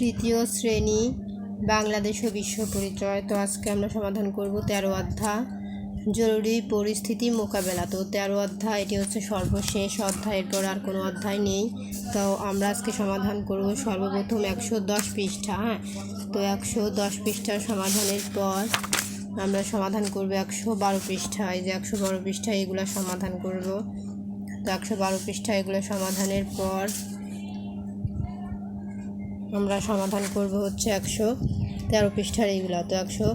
তৃতীয় শ্রেণি, বাংলাদেশ ও বিশ্ব পরিচয়। তো আজকে আমরা সমাধান করব তেরো অধ্যায়। জরুরি পরিস্থিতি মোকাবেলা। তো তেরো অধ্যায়, এটি হচ্ছে সর্বশেষ অধ্যায়ের পর আর কোনো অধ্যায় নেই। তো আমরা আজকে সমাধান করব সর্বপ্রথম একশো দশ পৃষ্ঠা হ্যাঁ? তো একশো দশ পৃষ্ঠার সমাধানের পর আমরা সমাধান করব একশো বারো পৃষ্ঠা। এই যে একশো বারো পৃষ্ঠা, এগুলো সমাধান করব। তো একশো বারো পৃষ্ঠা, এগুলো সমাধানের পর আমরা সমাধান করব হচ্ছে একশো তেরো পৃষ্ঠার এইগুলো। তো একশো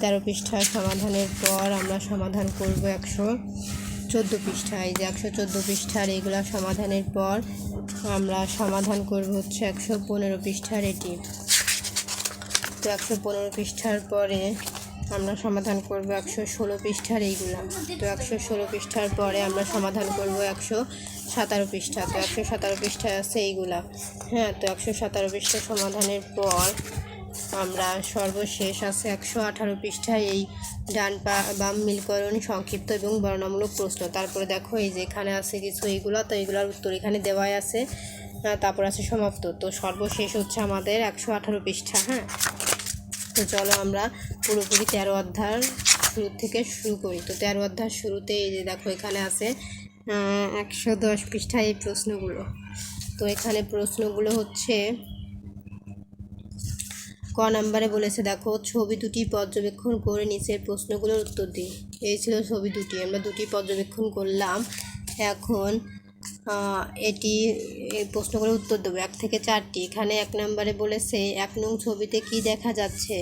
তেরো পৃষ্ঠার সমাধানের পর আমরা সমাধান করব একশো চোদ্দ পৃষ্ঠা। এই যে একশো চোদ্দ পৃষ্ঠার এইগুলো সমাধানের পর আমরা সমাধান করব হচ্ছে একশো পনেরো পৃষ্ঠার এটি। তো একশো পনেরো পৃষ্ঠার পরে আমরা সমাধান করব একশো ষোলো পৃষ্ঠার এইগুলো। তো একশো ষোলো পৃষ্ঠার পরে আমরা সমাধান করব একশো সাতারো পৃষ্ঠা, তো একশো সাতারো পৃষ্ঠা আছে এইগুলা। হ্যাঁ তো একশো সাতারো পৃষ্ঠা সমাধানের পর আমরা সর্বশেষ আছে একশো আঠারো পৃষ্ঠায় এই ডান পা বাম মিলকরণ, সংক্ষিপ্ত এবং বর্ণনামূলক প্রশ্ন। তারপরে দেখো এই যে এখানে আছে কিছু এইগুলো, তো এইগুলোর উত্তর এখানে দেওয়াই আছে। তারপর আছে সমাপ্ত। তো সর্বশেষ হচ্ছে আমাদের একশো আঠারো পৃষ্ঠা হ্যাঁ? তো চলো আমরা পুরোপুরি তেরো অধ্যায় শুরু থেকে শুরু করি। তো তেরো অধ্যায় শুরুতে এই যে দেখো এখানে আছে একশো দশ পৃষ্ঠায় এই প্রশ্নগুলো। তো এখানে প্রশ্নগুলো হচ্ছে, ক নাম্বারে বলেছে, দেখো, ছবি দুটি পর্যবেক্ষণ করে নিচের প্রশ্নগুলোর উত্তর দিই। এই ছিল ছবি দুটি, আমরা দুটি পর্যবেক্ষণ করলাম। এখন এটি, এই প্রশ্নগুলোর উত্তর দেবো, এক থেকে চারটি। এখানে এক নম্বরে বলেছে, এক নং ছবিতে কি দেখা যাচ্ছে?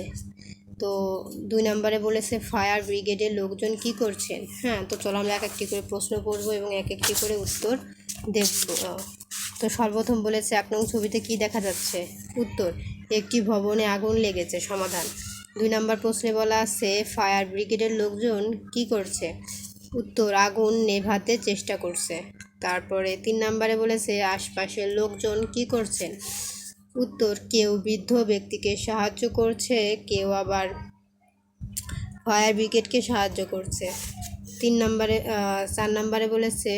তো দুই নম্বরে বলেছে ফায়ার ব্রিগেডের লোকজন কি করছেন? হ্যাঁ তো চলো আমরা এক একটি করে প্রশ্ন করব এবং এক একটি করে উত্তর দেখব। তো সর্বপ্রথম বলেছে এক নং ছবিতে কি দেখা যাচ্ছে? উত্তর, একটি ভবনে আগুন লেগেছে, সমাধান। দুই নম্বর প্রশ্নে বলা আছে, ফায়ার ব্রিগেডের লোকজন কি করছে? উত্তর, আগুন নেভাতে চেষ্টা করছে। তারপরে তিন নম্বরে বলেছে, আশপাশের লোকজন কি করছেন? উত্তর, কেউ বৃদ্ধ ব্যক্তিকে সাহায্য করছে, কেউ আবার ফায়ার ব্রিগেডকে সাহায্য করছে। তিন নম্বরে চার নম্বরে বলেছে,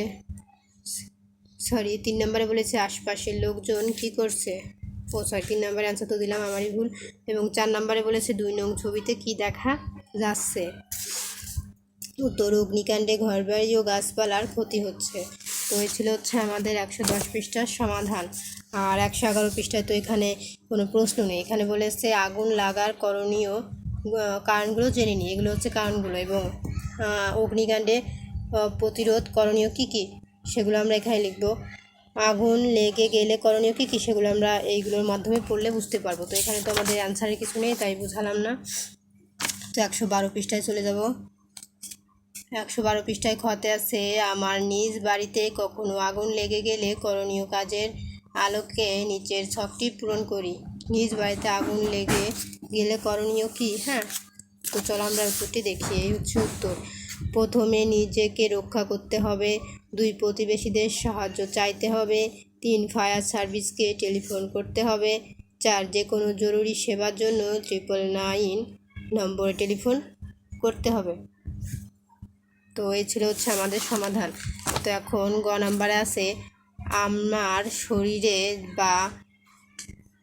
সরি, তিন নম্বরে বলেছে, আশপাশের লোকজন কি করছে? ও, সরি, তিন নম্বরে অ্যান্সার তো দিলাম, আমারই ভুল। এবং চার নম্বরে বলেছে, দুই নং ছবিতে কি দেখা যাচ্ছে? উত্তর, অগ্নিকাণ্ডে ঘরবাড়ি ও গাছপালার ক্ষতি হচ্ছে। তো এই ছিল হচ্ছে আমাদের একশো দশ পৃষ্ঠার সমাধান। আর একশো এগারো পৃষ্ঠায় তো এখানে কোনো প্রশ্ন নেই। এখানে বলেছে, আগুন লাগার করণীয় কারণগুলো জেনে নিই। এগুলো হচ্ছে কারণগুলো এবং অগ্নিকাণ্ডে প্রতিরোধ করণীয় কী কী? সেগুলো আমরা এখানে লিখব। আগুন লেগে গেলে করণীয় কী কী? সেগুলো আমরা এইগুলোর মাধ্যমে পড়লে বুঝতে পারব। তো এখানে তো আমাদের অ্যান্সারের কিছু নেই, তাই বুঝালাম না। তো একশো বারো পৃষ্ঠায় চলে যাব। একশো বারো পৃষ্ঠায় খতে আছে, আমার নিজ বাড়িতে কখনো আগুন লেগে গেলে করণীয় কাজের আলোকে নিচের ছকটি পূরণ করি। নিজ বাড়িতে আগুন লেগে গেলে করণীয় কি? হ্যাঁ। তো চলো আমরা উত্তরটি দেখি। এই হচ্ছে উত্তর। প্রথমে নিজেকে রক্ষা করতে হবে। দুই প্রতিবেশীদের সাহায্য চাইতে হবে। তিন ফায়ার সার্ভিসকে টেলিফোন করতে হবে। চার, যে কোনো জরুরি সেবার জন্য ট্রিপল নাইন নম্বরে টেলিফোন করতে হবে। তো এই ছিল হচ্ছে আমাদের সমাধান। তো এখন গ নাম্বারে আছে আমার শরীরে বা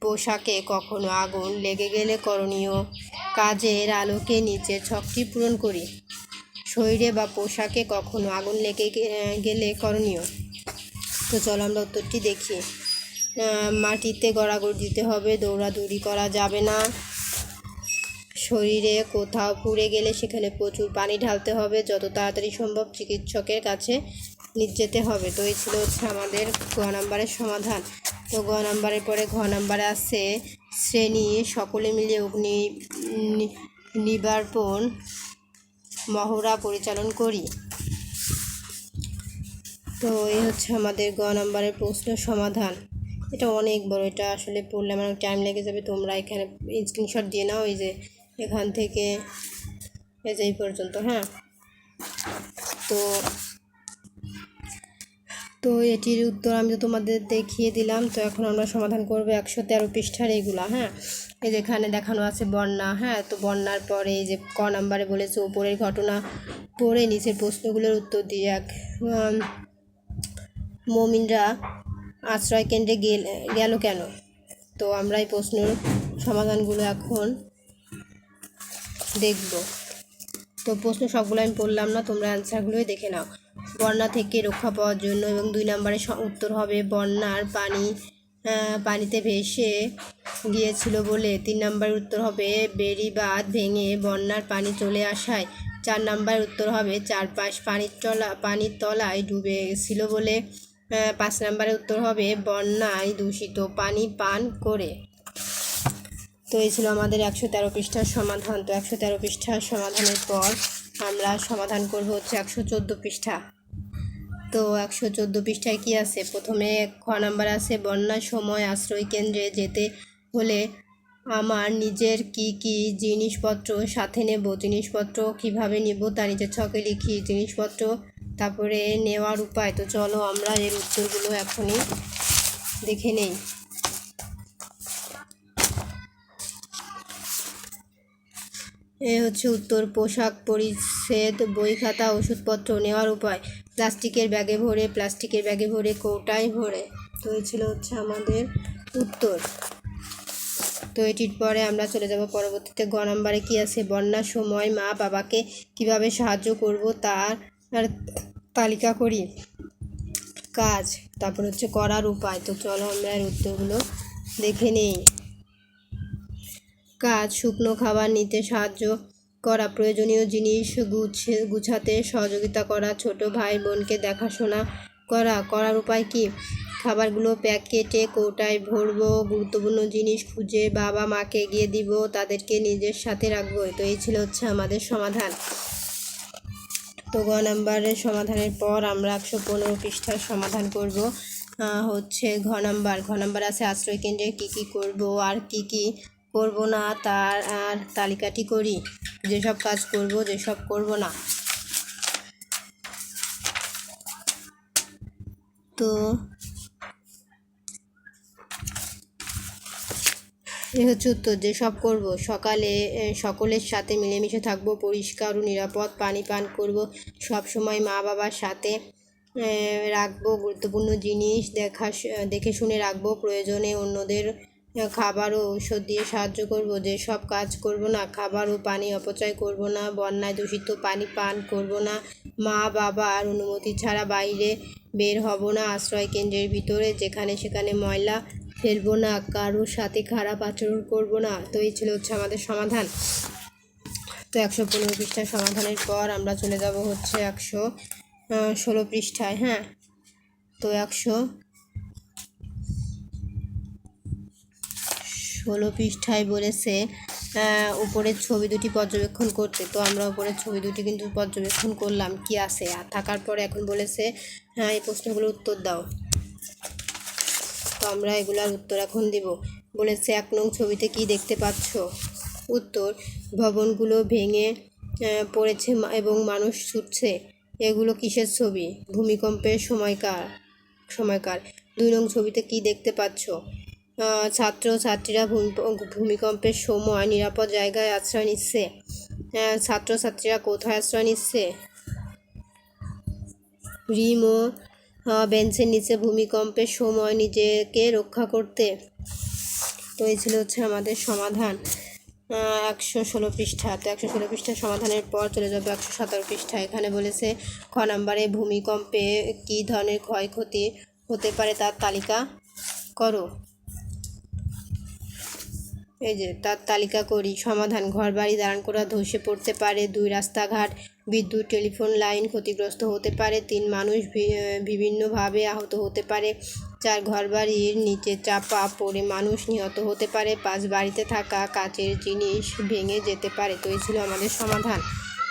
পোশাকে কখনো আগুন লেগে গেলে করণীয় কাজের আলোকে নিচে ছকটি পূরণ করি। শরীরে বা পোশাকে কখনো আগুন লেগে গেলে করণীয়। তো চলো আমরা উত্তরটি দেখি। মাটিতে গড়াগড় দিতে হবে, দৌড়াদৌড়ি করা যাবে না। শরীরে কোথাও পুড়ে গেলে সেখানে প্রচুর পানি ঢালতে হবে। যত তাড়াতাড়ি সম্ভব চিকিৎসকের কাছে নিয়ে যেতে হবে। তো এই ছিল হচ্ছে আমাদের গ নাম্বারের সমাধান। তো গ নাম্বারের পরে ঘ নাম্বারে আছে শ্রেণি, সকলে মিলে অগ্নি নিবারপণ মহড়া পরিচালন করি। তো এই হচ্ছে আমাদের গ নাম্বারের প্রশ্ন সমাধান। এটা অনেক বড়, এটা আসলে পড়লে আমার টাইম লেগে যাবে। তোমরা এখানে স্ক্রিনশট দিয়ে নাও, এই যে এখান থেকে এই যে এই পর্যন্ত হ্যাঁ? তো তো এটির উত্তর আমি তো তোমাদের দেখিয়ে দিলাম। তো এখন আমরা সমাধান করব একশো তেরো পৃষ্ঠার এইগুলা হ্যাঁ? এই যে এখানে দেখানো আছে বন্যা হ্যাঁ? তো বন্যার পরে এই যে ক নাম্বারে বলেছে ওপরের ঘটনা পড়ে নিচের প্রশ্নগুলোর উত্তর দিয়ে এক মমিনরা আশ্রয় কেন্দ্রে গেল গেল কেন? তো আমরা এই প্রশ্নের সমাধানগুলো এখন দেখব। তো প্রশ্ন সবগুলো আমি পড়লাম না, তোমরা অ্যান্সারগুলোই দেখে নাও। বন্যা থেকে রক্ষা পাওয়ার জন্য এবং দুই নম্বরে উত্তর হবে, বন্যার পানি পানিতে ভেসে গিয়েছিল বলে। তিন নম্বর উত্তর হবে বেড়িবাঁধ ভেঙে বন্যার পানি চলে আসায়। চার নম্বর উত্তর হবে, চারপাশ পানির তলা পানির তলায় ডুবে ছিল বলে। পাঁচ নম্বরের উত্তর হবে, বন্যায় দূষিত পানি পান করে। তো এই ছিল আমাদের একশো তেরো পৃষ্ঠার সমাধান। তো একশো তেরো পৃষ্ঠার সমাধানের পর আমরা সমাধান করব হচ্ছে একশো চোদ্দ পৃষ্ঠা। তো একশো চোদ্দ পৃষ্ঠায় কী আছে? প্রথমে খ নাম্বার আছে বন্যার সময় আশ্রয় কেন্দ্রে যেতে হলে আমার নিজের কি কি জিনিসপত্র সাথে নেব? জিনিসপত্র কীভাবে নিব? তা নিজের ছকে লিখি জিনিসপত্র, তারপরে নেওয়ার উপায়। তো চলো আমরা এর উত্তরগুলো এখনই দেখে নেই। এ হচ্ছে উত্তর, পোশাক পরিচ্ছেদ, বই খাতা, ওষুধপত্র নেওয়ার উপায়। প্লাস্টিকের ব্যাগে ভরে, প্লাস্টিকের ব্যাগে ভরে, কৌটায় ভরে। তো এই ছিল হচ্ছে আমাদের উত্তর। তো এটির পরে আমরা চলে যাব পরবর্তীতে গ নাম্বারে কী আছে? বন্যার সময়, মা বাবাকে কীভাবে সাহায্য করব তার তালিকা করি। কাজ, তারপর হচ্ছে করার উপায়। তো চলো আমরা এর উত্তরগুলো দেখে নেই। কাজ, শুকনো খাবার নিতে সাহায্য করা প্রয়োজনীয় জিনিস, গুছে, গুছাতে সহযোগিতা করা, ছোট ভাই বোনকে দেখাশোনা করা, করার উপায় কি? খাবারগুলো প্যাকেটে কৌটায় ভরবো, গুরুত্বপূর্ণ জিনিস খুঁজে বাবা মাকে এগিয়ে দিব, তাদেরকে নিজের সাথে রাখব তো এই ছিল হচ্ছে আমাদের সমাধান। তো গ নাম্বারের সমাধানের পর আমরা একশো পনেরো পৃষ্ঠার সমাধান করব। হচ্ছে ঘ নাম্বার ঘ নাম্বার আছে আশ্রয় কেন্দ্রে কী কী করব, আর কি কি করব না, তার আর তালিকাটি করি। যেসব কাজ করব, যেসব করব না। তো এ হচ্ছে উত্তর, যেসব করব, সকালে সকলের সাথে মিলেমিশে থাকব, পরিষ্কার ও নিরাপদ পানি পান করব সব সময় মা বাবার সাথে রাখব, গুরুত্বপূর্ণ জিনিস দেখা, দেখে শুনে রাখব, প্রয়োজনে অন্যদের খাবার ও ঔষধ দিয়ে সাহায্য করব, যে সব কাজ করব না খাবার ও পানি অপচয় করব না, বন্যায় দূষিত পানি পান করব না, মা বাবার অনুমতি ছাড়া বাইরে বের হব না, আশ্রয় কেন্দ্রের ভিতরে, যেখানে সেখানে ময়লা ফেলব না, কারোর সাথে খারাপ আচরণ করব না, তো এই ছিল হচ্ছে আমাদের সমাধান। তো একশো পনেরো পৃষ্ঠার সমাধানের পর আমরা চলে যাব হচ্ছে একশো ষোলো পৃষ্ঠায় হ্যাঁ? তো একশো ষোলো পৃষ্ঠায় বলেছে উপরের ছবি দুটি পর্যবেক্ষণ করতে। তো আমরা উপরের ছবি দুটি কিন্তু পর্যবেক্ষণ করলাম, কি আছে? আর থাকার পরে এখন বলেছে হ্যাঁ এই প্রশ্নগুলোর উত্তর দাও। তো আমরা এগুলার উত্তর এখন দিব। বলেছে, এক নং ছবিতে কি দেখতে পাচ্ছ? উত্তর, ভবনগুলো ভেঙে পড়েছে এবং মানুষ ছুটছে। এগুলো কিসের ছবি? ভূমিকম্পের সময়কার সময়কার। দুই নং ছবিতে কি দেখতে পাচ্ছ? ছাত্র ছাত্রীরা ভূমি- ভূমিকম্পের সময় নিরাপদ জায়গায় আশ্রয় নিচ্ছে। আহ, ছাত্রছাত্রীরা কোথায় আশ্রয় নিচ্ছে? রিম ও বেঞ্চের নিচে ভূমিকম্পের সময় নিজেকে রক্ষা করতে। তো এই ছিল হচ্ছে আমাদের সমাধান। একশো ষোলো পৃষ্ঠা। তো একশো ষোলো পৃষ্ঠার সমাধানের পর চলে যাবে একশো সতেরো পৃষ্ঠা এখানে বলেছে খ নাম্বারে ভূমিকম্পে কী ধরনের ক্ষয়ক্ষতি হতে পারে তার তালিকা করো। এই যে, তার তালিকা করি। সমাধান ঘর বাড়ি দাঁড়ান করা, ধসে পড়তে পারে, দুই রাস্তাঘাট, বিদ্যুৎ, টেলিফোন লাইন ক্ষতিগ্রস্ত হতে পারে, তিন মানুষ বিভিন্নভাবে আহত হতে পারে, চার ঘর বাড়ির নিচে চাপা পড়ে মানুষ নিহত হতে পারে, পাঁচ বাড়িতে থাকা কাচের জিনিস ভেঙে যেতে পারে। তো এই ছিল আমাদের সমাধান।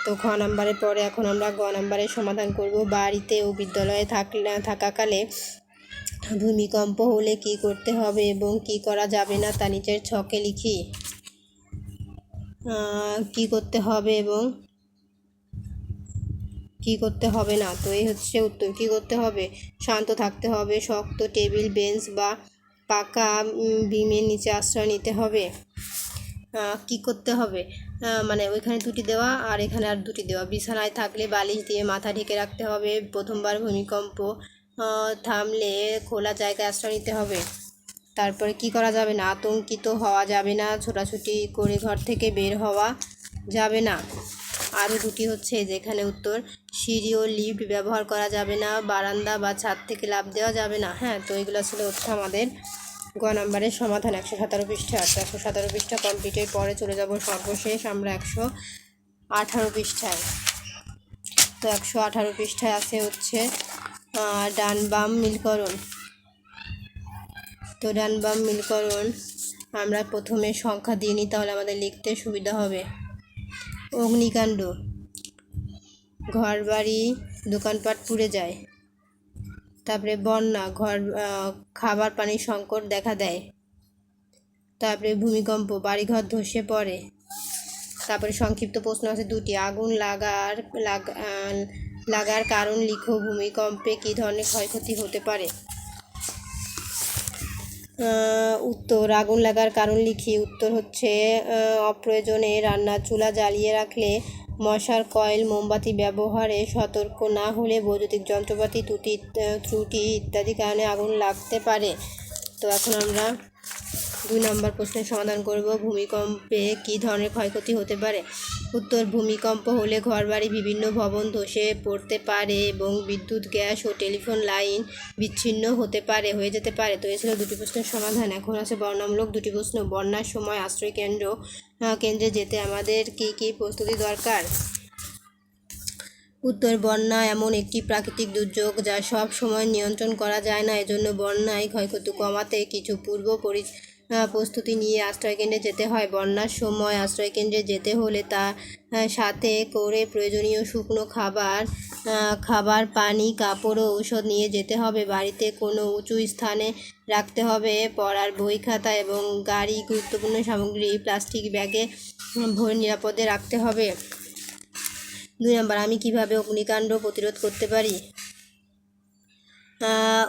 তো খ নাম্বারের পরে এখন আমরা গ নাম্বারের সমাধান করব। বাড়িতে ও বিদ্যালয়ে থাকলে, থাকাকালে ভূমিকম্প হলে কি করতে হবে এবং কি করা যাবে না তা নিচের ছকে লিখি। কি করতে হবে এবং কি করতে হবে না? তো এই হচ্ছে উত্তর। কি করতে হবে? শান্ত থাকতে হবে, শক্ত টেবিল, বেঞ্চ বা পাকা বিমের নিচে আশ্রয় নিতে হবে। কি করতে হবে? মানে ওইখানে দুটি দেওয়া আর এখানে আর দুটি দেওয়া। বিছানায় থাকলে বালিশ দিয়ে মাথা ঢেকে রাখতে হবে। প্রথমবার ভূমিকম্প থামলে খোলা জায়গায় আশ্রয় নিতে হবে। তারপরে কি করা যাবে না? আতঙ্কিত হওয়া যাবে না। ছোটাছুটি করে ঘর থেকে বের হওয়া যাবে না। আরও দুটি হচ্ছে যেখানে উত্তর, সিঁড়ি ও লিফট ব্যবহার করা যাবে না। বারান্দা বা ছাদ থেকে লাভ দেওয়া যাবে না। হ্যাঁ তো এগুলো ছিল হচ্ছে আমাদের গ নম্বরের সমাধান। একশো সতেরো পৃষ্ঠা আছে একশো সতেরো পৃষ্ঠা কমপ্লিটের পরে চলে যাব সর্বশেষ। আমরা একশো আঠারো পৃষ্ঠায়। তো একশো আঠারো পৃষ্ঠায় আছে হচ্ছে ডান বাম মিলকরণ তো ডান বাম মিলকরণ আমরা প্রথমে সংখ্যা দিয়ে নিই, তাহলে আমাদের লিখতে সুবিধা হবে। অগ্নিকাণ্ড। ঘর বাড়ি দোকানপাট পুড়ে যায়। তারপরে বন্যা, ঘর খাবার পানির সংকট দেখা দেয়। তারপরে ভূমিকম্প, বাড়িঘর ধসে পড়ে। তারপরে সংক্ষিপ্ত প্রশ্ন আছে দুটি, আগুন লাগার, লাগা- লাগার কারণ লিখো, ভূমিকম্পে কী ধরনের ক্ষয়ক্ষতি হতে পারে? উত্তর, আগুন লাগার কারণ লিখি। উত্তর হচ্ছে অপ্রয়োজনে রান্নার চুলা জ্বালিয়ে রাখলে মশার কয়েল, মোমবাতি ব্যবহারে সতর্ক না হলে বৈদ্যুতিক যন্ত্রপাতি, ত্রুটি ত্রুটি ইত্যাদি কারণে আগুন লাগতে পারে। তো এখন আমরা দুই নম্বর প্রশ্নের সমাধান করব, ভূমিকম্পে কী ধরনের ক্ষয়ক্ষতি হতে পারে? উত্তর, ভূমিকম্প হলে ঘরবাড়ি, বিভিন্ন ভবন ধসে পড়তে পারে এবং বিদ্যুৎ, গ্যাস ও টেলিফোন লাইন বিচ্ছিন্ন হতে পারে, হয়ে যেতে পারে। তো এই ছিল দুটি প্রশ্নের সমাধান। এখন আছে বর্ণামূলক দুটি প্রশ্ন। বন্যার সময় আশ্রয় কেন্দ্র কেন্দ্রে যেতে আমাদের কী কী প্রস্তুতি দরকার? উত্তর, বন্যা এমন একটি প্রাকৃতিক দুর্যোগ যা সব সময় নিয়ন্ত্রণ করা যায় না। এজন্য বন্যায় ক্ষয়ক্ষতি কমাতে কিছু পূর্ব পরি প্রস্তুতি নিয়ে আশ্রয়কেন্দ্রে যেতে হয়। বন্যার সময় আশ্রয়কেন্দ্রে যেতে হলে তা সাথে করে প্রয়োজনীয় শুকনো খাবার খাবার, পানি, কাপড় ও ঔষধ নিয়ে যেতে হবে। বাড়িতে কোনো উঁচু স্থানে রাখতে হবে। পড়ার বই খাতা এবং গাড়ি, গুরুত্বপূর্ণ সামগ্রী, প্লাস্টিক ব্যাগে ভরে নিরাপদে রাখতে হবে। দুই নম্বর, আমি কীভাবে অগ্নিকাণ্ড প্রতিরোধ করতে পারি?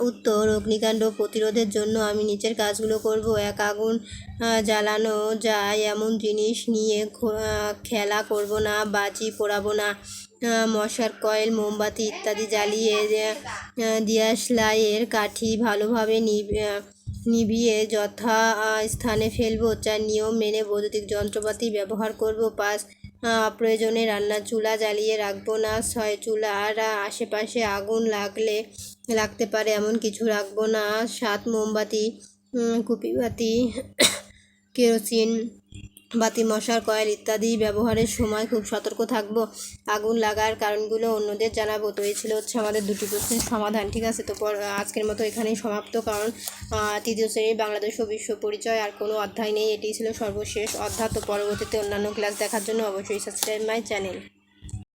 উত্তর, অগ্নিকাণ্ড প্রতিরোধের জন্য আমি নিচের কাজগুলো করব। এক আগুন জ্বালানো যায় এমন জিনিস নিয়ে খেলা করব না, বাজি পোড়াবো না। মশার কয়েল, মোমবাতি ইত্যাদি জ্বালিয়ে দিয়াশলাইয়ের কাঠি ভালোভাবে নিভ নিভিয়ে যথা স্থানে ফেলব। চার নিয়ম মেনে বৈদ্যুতিক যন্ত্রপাতি ব্যবহার করব। পাঁচ প্রয়োজনে রান্নার চুলা জ্বালিয়ে রাখব না। ছয়, চুলার আশেপাশে আগুন লাগলে লাগতে পারে এমন কিছু রাখব না। সাত মোমবাতি উম, কুপি বাতি কেরোসিন বাতি মশার কয়েল ইত্যাদি ব্যবহারের সময় খুব সতর্ক থাকব। আগুন লাগার কারণগুলো অন্যদের জানাব। তো এই ছিল হচ্ছে আমাদের দুটি প্রশ্নের সমাধান ঠিক আছে? তো আজকের মতো এখানেই সমাপ্ত। কারণ তৃতীয় শ্রেণির বাংলাদেশ ও বিশ্ব পরিচয় আর কোনো অধ্যায় নেই। এটি ছিল সর্বশেষ অধ্যায়। তো পরবর্তীতে অন্যান্য ক্লাস দেখার জন্য অবশ্যই সাবস্ক্রাইব মাই চ্যানেল